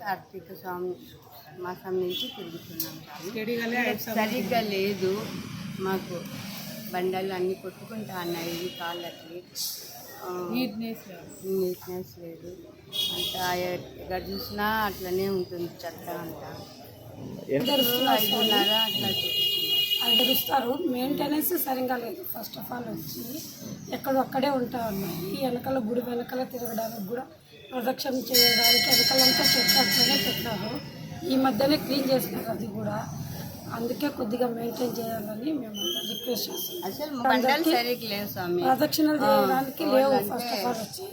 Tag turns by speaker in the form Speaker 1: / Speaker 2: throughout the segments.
Speaker 1: కార్తీక స్వామి మాసం నుంచి తిరుగుతున్నాం సరిగ్గా లేదు. మాకు బండలు అన్నీ కొట్టుకుంటా ఉన్నాయి కాళ్ళకి.
Speaker 2: నీట్నెస్
Speaker 1: నీట్నెస్ లేదు. అంతా ఎక్కడ చూసినా అట్లనే ఉంటుంది చెత్త అంతా. ఐదున్నర అట్లా.
Speaker 3: అదరుస్తారు మెయింటెనెన్స్ సరిగా లేదు. ఫస్ట్ ఆఫ్ ఆల్ వచ్చి ఎక్కడొక్కడే ఉంటా ఉన్నాయి. ఈ వెనకాల గుడి వెనకాల తిరగడానికి కూడా ప్రదక్షిణ చేయడానికి వెనకాలంతా చెత్త అట్లనే పెట్టారు ఈ మధ్యనే క్లీన్ చేసినారు అది కూడా. అందుకే కొద్దిగా మెయింటైన్ చేయాలని మేము రిక్వెస్ట్
Speaker 1: స్వామి.
Speaker 3: ప్రదక్షిణలు చేయడానికి లేవు ఫస్ట్ ఆఫ్ ఆల్ వచ్చి.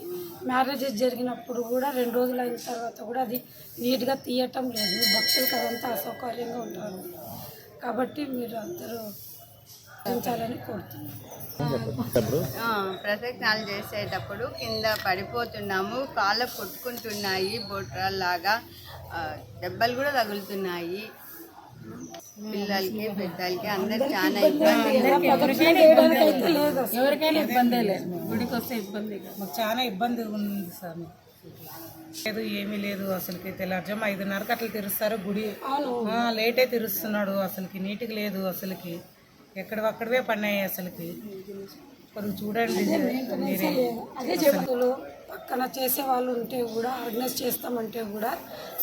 Speaker 3: మ్యారేజెస్ జరిగినప్పుడు కూడా రెండు రోజులు అయిన తర్వాత కూడా అది నీట్గా తీయటం లేదు. భక్తులకు అదంతా అసౌకర్యంగా ఉంటుంది కాబట్టి మీరు అందరూ పెంచాలని కోరుతున్నాను
Speaker 1: ఆ, ప్రదక్షిణాలు చేసేటప్పుడు కింద పడిపోతున్నాము కాళ్ళ కొట్టుకుంటున్నాయి బొట్రాల్లాగా దెబ్బలు కూడా తగులుతున్నాయి. పిల్లలకి పెద్దలకి అందరికి చాలా ఇబ్బంది.
Speaker 2: ఎవరికైనా ఇబ్బందే లేదు. గుడికి వస్తే ఇబ్బంది మాకు చాలా ఇబ్బంది ఉంది సార్. లేదు ఏమీ లేదు అసలుకి. తెల్లారుజాము ఐదున్నరకు అట్లా తెరుస్తారు గుడి. లేటే తెరుస్తున్నాడు అసలుకి. నీట్గా లేదు అసలుకి. ఎక్కడవక్కడవే పడినాయి అసలుకి. కొద్దిగా చూడండి
Speaker 3: అదే చెబుతులు పక్కన చేసే వాళ్ళు ఉంటే కూడా ఆర్గనైజ్ చేస్తామంటే కూడా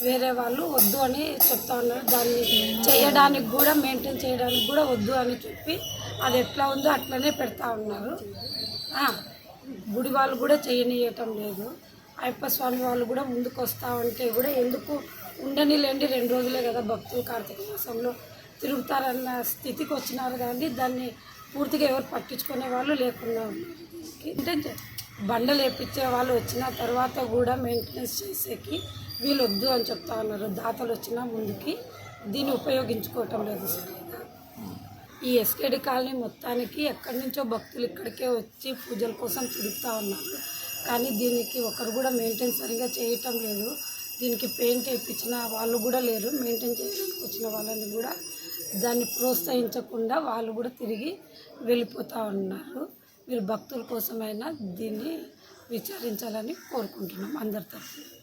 Speaker 3: వేరే వాళ్ళు వద్దు అని చెప్తా ఉన్నారు. దాన్ని చేయడానికి కూడా మెయింటైన్ చేయడానికి కూడా వద్దు అని చెప్పి అది ఎట్లా ఉందో అట్లనే పెడతా ఉన్నారు. గుడి వాళ్ళు కూడా చేయనీయటం లేదు. అయ్యప్ప స్వామి వాళ్ళు కూడా ముందుకు వస్తా ఉంటే కూడా ఎందుకు ఉండనిలేండి రెండు రోజులే కదా భక్తులు కార్తీక మాసంలో. తిరుగుతారన్న స్థితికి వచ్చినారు కానీ దాన్ని పూర్తిగా ఎవరు పట్టించుకునే వాళ్ళు లేకుండా ఏంటంటే బండలు వేపించే వాళ్ళు వచ్చిన తర్వాత కూడా మెయింటెనెన్స్ చేసేకి వీళ్ళు వద్దు అని చెప్తా ఉన్నారు. దాతలు వచ్చినా ముందుకి దీన్ని ఉపయోగించుకోవటం లేదు సరిగా. ఈ ఎస్కేడి కాలనీ మొత్తానికి ఎక్కడి నుంచో భక్తులు ఇక్కడికే వచ్చి పూజల కోసం తిరుగుతూ ఉన్నారు. కానీ దీనికి ఒకరు కూడా మెయింటైన్ సరిగా చేయటం లేదు. దీనికి పెయింట్ వేయించిన వాళ్ళు కూడా లేరు. మెయింటైన్ చేయడానికి వచ్చిన వాళ్ళని కూడా దాన్ని ప్రోత్సహించకుండా వాళ్ళు కూడా తిరిగి వెళ్ళిపోతూ ఉన్నారు. వీళ్ళు భక్తుల కోసమైనా దీన్ని విచారించాలని కోరుకుంటున్నాం అందరి తరఫున.